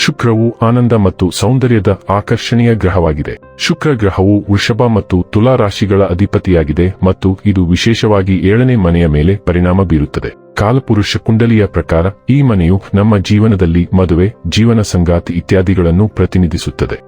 ಶುಕ್ರವು ಆನಂದ ಮತ್ತು ಸೌಂದರ್ಯದ ಆಕರ್ಷಣೀಯ ಗ್ರಹವಾಗಿದೆ. ಶುಕ್ರ ಗ್ರಹವು ವೃಷಭ ಮತ್ತು ತುಲಾ ರಾಶಿಗಳ ಅಧಿಪತಿಯಾಗಿದೆ ಮತ್ತು ಇದು ವಿಶೇಷವಾಗಿ ಏಳನೇ ಮನೆಯ ಮೇಲೆ ಪರಿಣಾಮ ಬೀರುತ್ತದೆ. ಕಾಲಪುರುಷ ಕುಂಡಲಿಯ ಪ್ರಕಾರ ಈ ಮನೆಯು ನಮ್ಮ ಜೀವನದಲ್ಲಿ ಮದುವೆ, ಜೀವನ ಸಂಗಾತಿ ಇತ್ಯಾದಿಗಳನ್ನು ಪ್ರತಿನಿಧಿಸುತ್ತದೆ.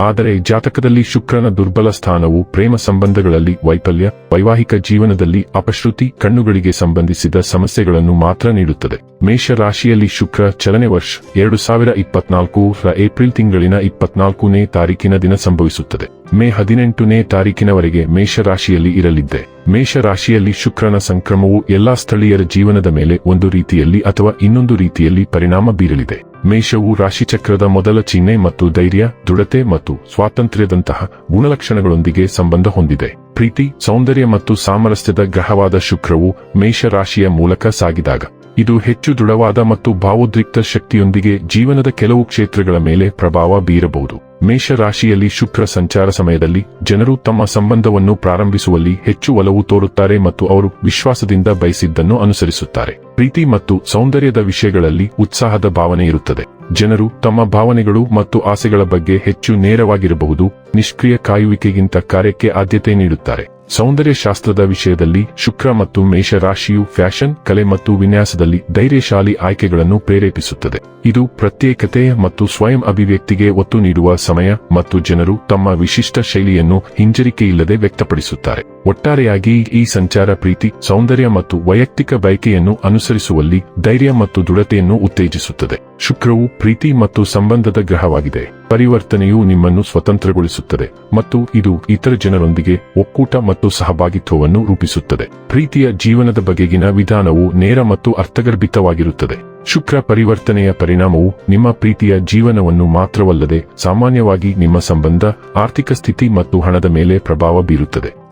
ಆದರೆ ಜಾತಕದಲ್ಲಿ ಶುಕ್ರನ ದುರ್ಬಲ ಸ್ಥಾನವು ಪ್ರೇಮ ಸಂಬಂಧಗಳಲ್ಲಿ ವೈಫಲ್ಯ, ವೈವಾಹಿಕ ಜೀವನದಲ್ಲಿ ಅಪಶ್ರುತಿ, ಕಣ್ಣುಗಳಿಗೆ ಸಂಬಂಧಿಸಿದ ಸಮಸ್ಯೆಗಳನ್ನು ಮಾತ್ರ ನೀಡುತ್ತದೆ. ಮೇಷ ರಾಶಿಯಲ್ಲಿ ಶುಕ್ರ ಚಲನೆ ವರ್ಷ ಎರಡು ಸಾವಿರ ಇಪ್ಪತ್ನಾಲ್ಕು ರ ಏಪ್ರಿಲ್ ತಿಂಗಳಿನ ಇಪ್ಪತ್ನಾಲ್ಕನೇ ತಾರೀಕಿನ ದಿನ ಸಂಭವಿಸುತ್ತದೆ. ಮೇ ಹದಿನೆಂಟನೇ ತಾರೀಕಿನವರೆಗೆ ಮೇಷ ರಾಶಿಯಲ್ಲಿ ಇರಲಿದ್ದೆ. ಮೇಷ ರಾಶಿಯಲ್ಲಿ ಶುಕ್ರನ ಸಂಕ್ರಮವು ಎಲ್ಲಾ ಸ್ಥಳೀಯರ ಜೀವನದ ಮೇಲೆ ಒಂದು ರೀತಿಯಲ್ಲಿ ಅಥವಾ ಇನ್ನೊಂದು ರೀತಿಯಲ್ಲಿ ಪರಿಣಾಮ ಬೀರಲಿದೆ. ಮೇಷವು ರಾಶಿಚಕ್ರದ ಮೊದಲ ಚಿಹ್ನೆ ಮತ್ತು ಧೈರ್ಯ, ದೃಢತೆ ಮತ್ತು ಸ್ವಾತಂತ್ರ್ಯದಂತಹ ಗುಣಲಕ್ಷಣಗಳೊಂದಿಗೆ ಸಂಬಂಧ ಹೊಂದಿದೆ. ಪ್ರೀತಿ, ಸೌಂದರ್ಯ ಮತ್ತು ಸಾಮರಸ್ಯದ ಗ್ರಹವಾದ ಶುಕ್ರವು ಮೇಷ ರಾಶಿಯ ಮೂಲಕ ಸಾಗಿದಾಗ, ಇದು ಹೆಚ್ಚು ದೃಢವಾದ ಮತ್ತು ಭಾವೋದ್ರಿಕ್ತ ಶಕ್ತಿಯೊಂದಿಗೆ ಜೀವನದ ಕೆಲವು ಕ್ಷೇತ್ರಗಳ ಮೇಲೆ ಪ್ರಭಾವ ಬೀರಬಹುದು. ಮೇಷ ರಾಶಿಯಲ್ಲಿ ಶುಕ್ರ ಸಂಚಾರ ಸಮಯದಲ್ಲಿ ಜನರು ತಮ್ಮ ಸಂಬಂಧವನ್ನು ಪ್ರಾರಂಭಿಸುವಲ್ಲಿ ಹೆಚ್ಚು ಒಲವು ತೋರುತ್ತಾರೆ ಮತ್ತು ಅವರು ವಿಶ್ವಾಸದಿಂದ ಬಯಸಿದ್ದನ್ನು ಅನುಸರಿಸುತ್ತಾರೆ. ಪ್ರೀತಿ ಮತ್ತು ಸೌಂದರ್ಯದ ವಿಷಯಗಳಲ್ಲಿ ಉತ್ಸಾಹದ ಭಾವನೆ ಇರುತ್ತದೆ. ಜನರು ತಮ್ಮ ಭಾವನೆಗಳು ಮತ್ತು ಆಸೆಗಳ ಬಗ್ಗೆ ಹೆಚ್ಚು ನೇರವಾಗಿರಬಹುದು. ನಿಷ್ಕ್ರಿಯ ಕಾಯುವಿಕೆಗಿಂತ ಕಾರ್ಯಕ್ಕೆ ಆದ್ಯತೆ ನೀಡುತ್ತಾರೆ. ಸೌಂದರ್ಯ ಶಾಸ್ತ್ರದ ವಿಷಯದಲ್ಲಿ ಶುಕ್ರ ಮತ್ತು ಮೇಷ ರಾಶಿಯು ಫ್ಯಾಷನ್, ಕಲೆ ಮತ್ತು ವಿನ್ಯಾಸದಲ್ಲಿ ಧೈರ್ಯಶಾಲಿ ಆಯ್ಕೆಗಳನ್ನು ಪ್ರೇರೇಪಿಸುತ್ತದೆ. ಇದು ಪ್ರತ್ಯೇಕತೆ ಮತ್ತು ಸ್ವಯಂ ಅಭಿವ್ಯಕ್ತಿಗೆ ಒತ್ತು ನೀಡುವ ಸಮಯ ಮತ್ತು ಜನರು ತಮ್ಮ ವಿಶಿಷ್ಟ ಶೈಲಿಯನ್ನು ಹಿಂಜರಿಕೆಯಿಲ್ಲದೆ ವ್ಯಕ್ತಪಡಿಸುತ್ತಾರೆ. ಒಟ್ಟಾರೆಯಾಗಿ ಈ ಸಂಚಾರ ಪ್ರೀತಿ, ಸೌಂದರ್ಯ ಮತ್ತು ವೈಯಕ್ತಿಕ ಬಯಕೆಯನ್ನು ಅನುಸರಿಸುವಲ್ಲಿ ಧೈರ್ಯ ಮತ್ತು ದೃಢತೆಯನ್ನು ಉತ್ತೇಜಿಸುತ್ತದೆ. ಶುಕ್ರವು ಪ್ರೀತಿ ಮತ್ತು ಸಂಬಂಧದ ಗ್ರಹವಾಗಿದೆ. ಪರಿವರ್ತನೆಯು ನಿಮ್ಮನ್ನು ಸ್ವತಂತ್ರಗೊಳಿಸುತ್ತದೆ ಮತ್ತು ಇದು ಇತರ ಜನರೊಂದಿಗೆ ಒಕ್ಕೂಟ ಮತ್ತು ಸಹಭಾಗಿತ್ವವನ್ನು ರೂಪಿಸುತ್ತದೆ. ಪ್ರೀತಿಯ ಜೀವನದ ಬಗೆಗಿನ ವಿಧಾನವು ನೇರ ಮತ್ತು ಅರ್ಥಗರ್ಭಿತವಾಗಿರುತ್ತದೆ. ಶುಕ್ರ ಪರಿವರ್ತನೆಯ ಪರಿಣಾಮವು ನಿಮ್ಮ ಪ್ರೀತಿಯ ಜೀವನವನ್ನು ಮಾತ್ರವಲ್ಲದೆ ಸಾಮಾನ್ಯವಾಗಿ ನಿಮ್ಮ ಸಂಬಂಧ, ಆರ್ಥಿಕ ಸ್ಥಿತಿ ಮತ್ತು ಹಣದ ಮೇಲೆ ಪ್ರಭಾವ ಬೀರುತ್ತದೆ.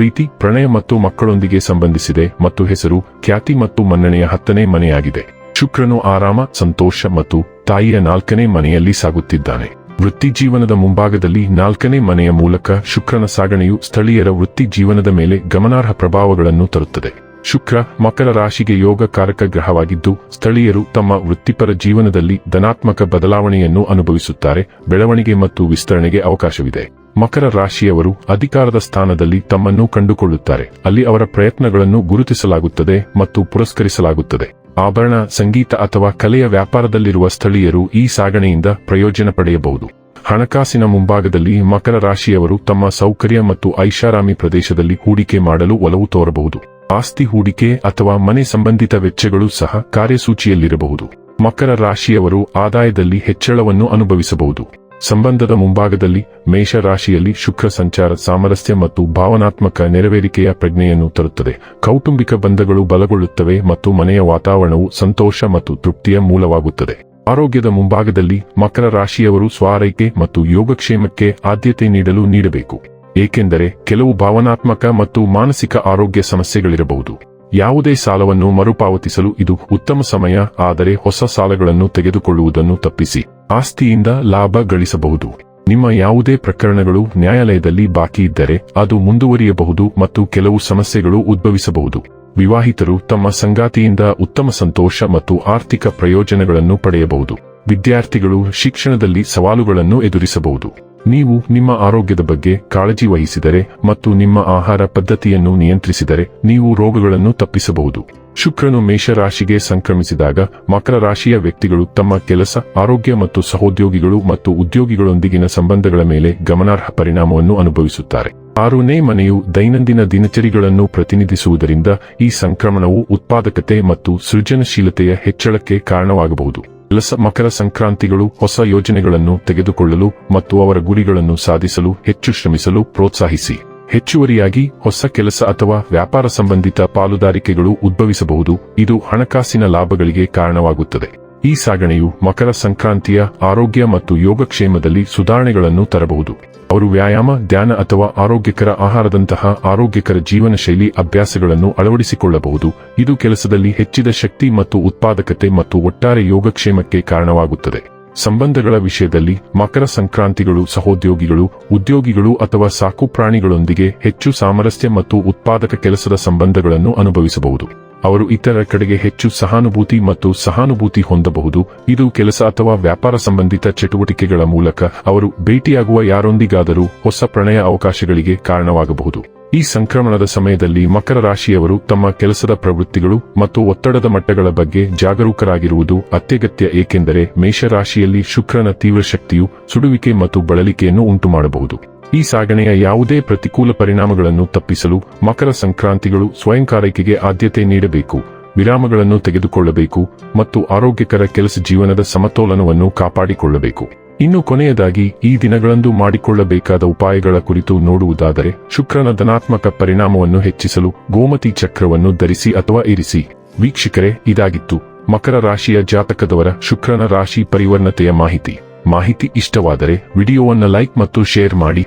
ಪ್ರೀತಿ, ಪ್ರಣಯ ಮತ್ತು ಮಕ್ಕಳೊಂದಿಗೆ ಸಂಬಂಧಿಸಿದೆ ಮತ್ತು ಹೆಸರು ಖ್ಯಾತಿ ಮತ್ತು ಮನ್ನಣೆಯ ಹತ್ತನೇ ಮನೆಯಾಗಿದೆ. ಶುಕ್ರನು ಆರಾಮ, ಸಂತೋಷ ಮತ್ತು ತಾಯಿಯ ನಾಲ್ಕನೇ ಮನೆಯಲ್ಲಿ ಸಾಗುತ್ತಿದ್ದಾನೆ. ವೃತ್ತಿ ಜೀವನದ ಮುಂಭಾಗದಲ್ಲಿ ನಾಲ್ಕನೇ ಮನೆಯ ಮೂಲಕ ಶುಕ್ರನ ಸಾಗಣೆಯು ಸ್ಥಳೀಯರ ವೃತ್ತಿ ಜೀವನದ ಮೇಲೆ ಗಮನಾರ್ಹ ಪ್ರಭಾವಗಳನ್ನು ತರುತ್ತದೆ. ಶುಕ್ರ ಮಕರ ರಾಶಿಗೆ ಯೋಗಕಾರಕ ಗ್ರಹವಾಗಿದ್ದು, ಸ್ಥಳೀಯರು ತಮ್ಮ ವೃತ್ತಿಪರ ಜೀವನದಲ್ಲಿ ಧನಾತ್ಮಕ ಬದಲಾವಣೆಯನ್ನು ಅನುಭವಿಸುತ್ತಾರೆ, ಬೆಳವಣಿಗೆ ಮತ್ತು ವಿಸ್ತರಣೆಗೆ ಅವಕಾಶವಿದೆ. ಮಕರ ರಾಶಿಯವರು ಅಧಿಕಾರದ ಸ್ಥಾನದಲ್ಲಿ ತಮ್ಮನ್ನು ಕಂಡುಕೊಳ್ಳುತ್ತಾರೆ. ಅಲ್ಲಿ ಅವರ ಪ್ರಯತ್ನಗಳನ್ನು ಗುರುತಿಸಲಾಗುತ್ತದೆ ಮತ್ತು ಪುರಸ್ಕರಿಸಲಾಗುತ್ತದೆ. ಆಭರಣ, ಸಂಗೀತ ಅಥವಾ ಕಲೆಯ ವ್ಯಾಪಾರದಲ್ಲಿರುವ ಸ್ಥಳೀಯರು ಈ ಸಾಗಣೆಯಿಂದ ಪ್ರಯೋಜನ ಪಡೆಯಬಹುದು. ಹಣಕಾಸಿನ ಮುಂಭಾಗದಲ್ಲಿ ಮಕರ ರಾಶಿಯವರು ತಮ್ಮ ಸೌಕರ್ಯ ಮತ್ತು ಐಷಾರಾಮಿ ಪ್ರದೇಶದಲ್ಲಿ ಹೂಡಿಕೆ ಮಾಡಲು ಒಲವು ತೋರಬಹುದು. ಆಸ್ತಿ ಹೂಡಿಕೆ ಅಥವಾ ಮನೆ ಸಂಬಂಧಿತ ವೆಚ್ಚಗಳು ಸಹ ಕಾರ್ಯಸೂಚಿಯಲ್ಲಿರಬಹುದು. ಮಕರ ರಾಶಿಯವರು ಆದಾಯದಲ್ಲಿ ಹೆಚ್ಚಳವನ್ನು ಅನುಭವಿಸಬಹುದು. ಸಂಬಂಧದ ಮುಂಭಾಗದಲ್ಲಿ ಮೇಷ ರಾಶಿಯಲ್ಲಿ ಶುಕ್ರ ಸಂಚಾರ ಸಾಮರಸ್ಯ ಮತ್ತು ಭಾವನಾತ್ಮಕ ನೆರವೇರಿಕೆಯ ಪ್ರಜ್ಞೆಯನ್ನು ತರುತ್ತದೆ. ಕೌಟುಂಬಿಕ ಬಂಧಗಳು ಬಲಗೊಳ್ಳುತ್ತವೆ ಮತ್ತು ಮನೆಯ ವಾತಾವರಣವು ಸಂತೋಷ ಮತ್ತು ತೃಪ್ತಿಯ ಮೂಲವಾಗುತ್ತದೆ. ಆರೋಗ್ಯದ ಮುಂಭಾಗದಲ್ಲಿ ಮಕರ ರಾಶಿಯವರು ಸ್ವಾರೈಕೆ ಮತ್ತು ಯೋಗಕ್ಷೇಮಕ್ಕೆ ಆದ್ಯತೆ ನೀಡಲು ನೀಡಬೇಕು. ಏಕೆಂದರೆ ಕೆಲವು ಭಾವನಾತ್ಮಕ ಮತ್ತು ಮಾನಸಿಕ ಆರೋಗ್ಯ ಸಮಸ್ಯೆಗಳಿರಬಹುದು. ಯಾವುದೇ ಸಾಲವನ್ನು ಮರುಪಾವತಿಸಲು ಇದು ಉತ್ತಮ ಸಮಯ, ಆದರೆ ಹೊಸ ಸಾಲಗಳನ್ನು ತೆಗೆದುಕೊಳ್ಳುವುದನ್ನು ತಪ್ಪಿಸಿ. ಆಸ್ತಿಯಿಂದ ಲಾಭ ಗಳಿಸಬಹುದು. ನಿಮ್ಮ ಯಾವುದೇ ಪ್ರಕರಣಗಳು ನ್ಯಾಯಾಲಯದಲ್ಲಿ ಬಾಕಿ ಇದ್ದರೆ ಅದು ಮುಂದುವರಿಯಬಹುದು ಮತ್ತು ಕೆಲವು ಸಮಸ್ಯೆಗಳು ಉದ್ಭವಿಸಬಹುದು. ವಿವಾಹಿತರು ತಮ್ಮ ಸಂಗಾತಿಯಿಂದ ಉತ್ತಮ ಸಂತೋಷ ಮತ್ತು ಆರ್ಥಿಕ ಪ್ರಯೋಜನಗಳನ್ನು ಪಡೆಯಬಹುದು. ವಿದ್ಯಾರ್ಥಿಗಳು ಶಿಕ್ಷಣದಲ್ಲಿ ಸವಾಲುಗಳನ್ನು ಎದುರಿಸಬಹುದು. ನೀವು ನಿಮ್ಮ ಆರೋಗ್ಯದ ಬಗ್ಗೆ ಕಾಳಜಿ ವಹಿಸಿದರೆ ಮತ್ತು ನಿಮ್ಮ ಆಹಾರ ಪದ್ಧತಿಯನ್ನು ನಿಯಂತ್ರಿಸಿದರೆ ನೀವು ರೋಗಗಳನ್ನು ತಪ್ಪಿಸಬಹುದು. ಶುಕ್ರನು ಮೇಷರಾಶಿಗೆ ಸಂಕ್ರಮಿಸಿದಾಗ ಮಕರ ರಾಶಿಯ ವ್ಯಕ್ತಿಗಳು ತಮ್ಮ ಕೆಲಸ, ಆರೋಗ್ಯ ಮತ್ತು ಸಹೋದ್ಯೋಗಿಗಳು ಮತ್ತು ಉದ್ಯೋಗಿಗಳೊಂದಿಗಿನ ಸಂಬಂಧಗಳ ಮೇಲೆ ಗಮನಾರ್ಹ ಪರಿಣಾಮವನ್ನು ಅನುಭವಿಸುತ್ತಾರೆ. ಆರುನೇ ಮನೆಯು ದೈನಂದಿನ ದಿನಚರಿಗಳನ್ನು ಪ್ರತಿನಿಧಿಸುವುದರಿಂದ ಈ ಸಂಕ್ರಮಣವು ಉತ್ಪಾದಕತೆ ಮತ್ತು ಸೃಜನಶೀಲತೆಯ ಹೆಚ್ಚಳಕ್ಕೆ ಕಾರಣವಾಗಬಹುದು. ಕೆಲಸ ಮಕರ ಸಂಕ್ರಾಂತಿಗಳು ಹೊಸ ಯೋಜನೆಗಳನ್ನು ತೆಗೆದುಕೊಳ್ಳಲು ಮತ್ತು ಅವರ ಗುರಿಗಳನ್ನು ಸಾಧಿಸಲು ಹೆಚ್ಚು ಶ್ರಮಿಸಲು ಪ್ರೋತ್ಸಾಹಿಸಿ. ಹೆಚ್ಚುವರಿಯಾಗಿ ಹೊಸ ಕೆಲಸ ಅಥವಾ ವ್ಯಾಪಾರ ಸಂಬಂಧಿತ ಪಾಲುದಾರಿಕೆಗಳು ಉದ್ಭವಿಸಬಹುದು. ಇದು ಹಣಕಾಸಿನ ಲಾಭಗಳಿಗೆ ಕಾರಣವಾಗುತ್ತದೆ. ಈ ಸಾಗಣೆಯು ಮಕರ ಸಂಕ್ರಾಂತಿಯ ಆರೋಗ್ಯ ಮತ್ತು ಯೋಗಕ್ಷೇಮದಲ್ಲಿ ಸುಧಾರಣೆಗಳನ್ನು ತರಬಹುದು. ಅವರು ವ್ಯಾಯಾಮ, ಧ್ಯಾನ ಅಥವಾ ಆರೋಗ್ಯಕರ ಆಹಾರದಂತಹ ಆರೋಗ್ಯಕರ ಜೀವನ ಶೈಲಿ ಅಭ್ಯಾಸಗಳನ್ನು ಅಳವಡಿಸಿಕೊಳ್ಳಬಹುದು. ಇದು ಕೆಲಸದಲ್ಲಿ ಹೆಚ್ಚಿದ ಶಕ್ತಿ ಮತ್ತು ಉತ್ಪಾದಕತೆ ಮತ್ತು ಒಟ್ಟಾರೆ ಯೋಗಕ್ಷೇಮಕ್ಕೆ ಕಾರಣವಾಗುತ್ತದೆ. ಸಂಬಂಧಗಳ ವಿಷಯದಲ್ಲಿ ಮಕರ ಸಂಕ್ರಾಂತಿಗಳು ಸಹೋದ್ಯೋಗಿಗಳು, ಉದ್ಯೋಗಿಗಳು ಅಥವಾ ಸಾಕು ಪ್ರಾಣಿಗಳೊಂದಿಗೆ ಹೆಚ್ಚು ಸಾಮರಸ್ಯ ಮತ್ತು ಉತ್ಪಾದಕ ಕೆಲಸದ ಸಂಬಂಧಗಳನ್ನು ಅನುಭವಿಸಬಹುದು. ಅವರು ಇತರ ಕಡೆಗೆ ಹೆಚ್ಚು ಸಹಾನುಭೂತಿ ಮತ್ತು ಸಹಾನುಭೂತಿ ಹೊಂದಬಹುದು. ಇದು ಕೆಲಸ ಅಥವಾ ವ್ಯಾಪಾರ ಸಂಬಂಧಿತ ಚಟುವಟಿಕೆಗಳ ಮೂಲಕ ಅವರು ಭೇಟಿಯಾಗುವ ಯಾರೊಂದಿಗಾದರೂ ಹೊಸ ಪ್ರಣಯ ಅವಕಾಶಗಳಿಗೆ ಕಾರಣವಾಗಬಹುದು. ಈ ಸಂಕ್ರಮಣದ ಸಮಯದಲ್ಲಿ ಮಕರ ರಾಶಿಯವರು ತಮ್ಮ ಕೆಲಸದ ಪ್ರವೃತ್ತಿಗಳು ಮತ್ತು ಒತ್ತಡದ ಮಟ್ಟಗಳ ಬಗ್ಗೆ ಜಾಗರೂಕರಾಗಿರುವುದು ಅತ್ಯಗತ್ಯ, ಏಕೆಂದರೆ ಮೇಷರಾಶಿಯಲ್ಲಿ ಶುಕ್ರನ ತೀವ್ರ ಶಕ್ತಿಯು ಸುಡುವಿಕೆ ಮತ್ತು ಬಳಲಿಕೆಯನ್ನು ಉಂಟುಮಾಡಬಹುದು. ಈ ಸಾಗಣೆಯ ಯಾವುದೇ ಪ್ರತಿಕೂಲ ಪರಿಣಾಮಗಳನ್ನು ತಪ್ಪಿಸಲು ಮಕರ ಸಂಕ್ರಾಂತಿಗಳು ಸ್ವಯಂಕಾರೈಕೆಗೆ ಆದ್ಯತೆ ನೀಡಬೇಕು. ವಿರಾಮಗಳನ್ನು ತೆಗೆದುಕೊಳ್ಳಬೇಕು ಮತ್ತು ಆರೋಗ್ಯಕರ ಕೆಲಸ ಜೀವನದ ಸಮತೋಲನವನ್ನು ಕಾಪಾಡಿಕೊಳ್ಳಬೇಕು. ಇನ್ನು ಕೊನೆಯದಾಗಿ, ಈ ದಿನಗಳಂದು ಮಾಡಿಕೊಳ್ಳಬೇಕಾದ ಉಪಾಯಗಳ ಕುರಿತು ನೋಡುವುದಾದರೆ, ಶುಕ್ರನ ಧನಾತ್ಮಕ ಪರಿಣಾಮವನ್ನು ಹೆಚ್ಚಿಸಲು ಗೋಮತಿ ಚಕ್ರವನ್ನು ಧರಿಸಿ ಅಥವಾ ಇರಿಸಿ. ವೀಕ್ಷಕರೇ, ಇದಾಗಿತ್ತು ಮಕರ ರಾಶಿಯ ಜಾತಕದವರ ಶುಕ್ರನ ರಾಶಿ ಪರಿವರ್ಣತೆಯ ಮಾಹಿತಿ. ಮಾಹಿತಿ ಇಷ್ಟವಾದರೆ, ವಿಡಿಯೋವನ್ನು ಲೈಕ್ ಮತ್ತು ಶೇರ್ ಮಾಡಿ.